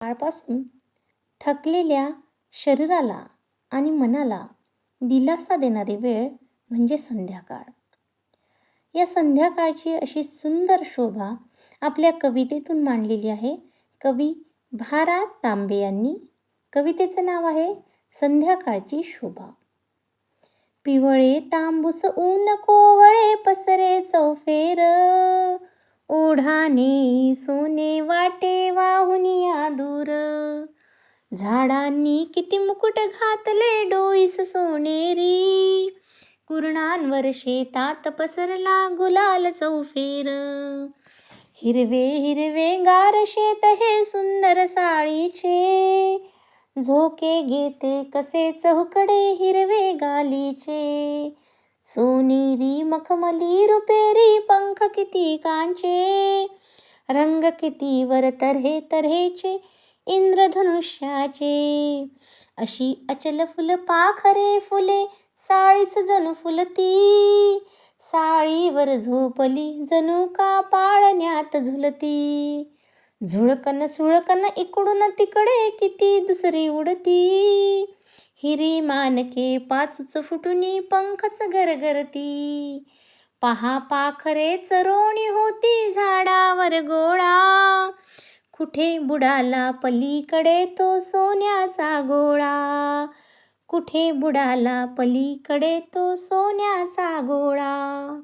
सकाळपासून थकलेल्या शरीराला आणि मनाला दिलासा देणारी वेळ म्हणजे संध्याकाळ. या संध्याकाळची अशी सुंदर शोभा आपल्या कवितेतून मांडलेली आहे. कवी भारा तांबे यांनी. कवितेचं नाव आहे संध्याकाळची शोभा. पिवळे तांबूस ऊन कोवळे पसरे चौफेर ओढाने सोने वाटे वाहुनिया दूर. झाडांनी किती मुकुट घातले डोईस सोनेरी. कुरणांवर शेतात पसरला गुलाल चौफेर. हिरवे हिरवे गार शेत हे सुंदर साळीचे. झोके घेते कसे चौकडे हिरवे गालीचे. सोनेरी मखमली रुपेरी पंख किती कांचे रंग किती वर तऱ्हे तऱ्हेचे इंद्रधनुष्याचे. अशी अचल फुल पाखरे फुले साळीच जणू फुलती. साळीवर झोपली जणू का पाळण्यात झुलती. झुळकन सुळकन इकडून तिकडे किती दुसरी उडती. हिरी मानके पाचूच फुटुनी पंखच गरगरती पहा पाखरे चरोणी होती झाडावर गोळा. कुठे बुडाला पलीकडे तो सोन्याचा गोळा. कुठे बुडाला पलीकडे तो सोन्याचा गोळा.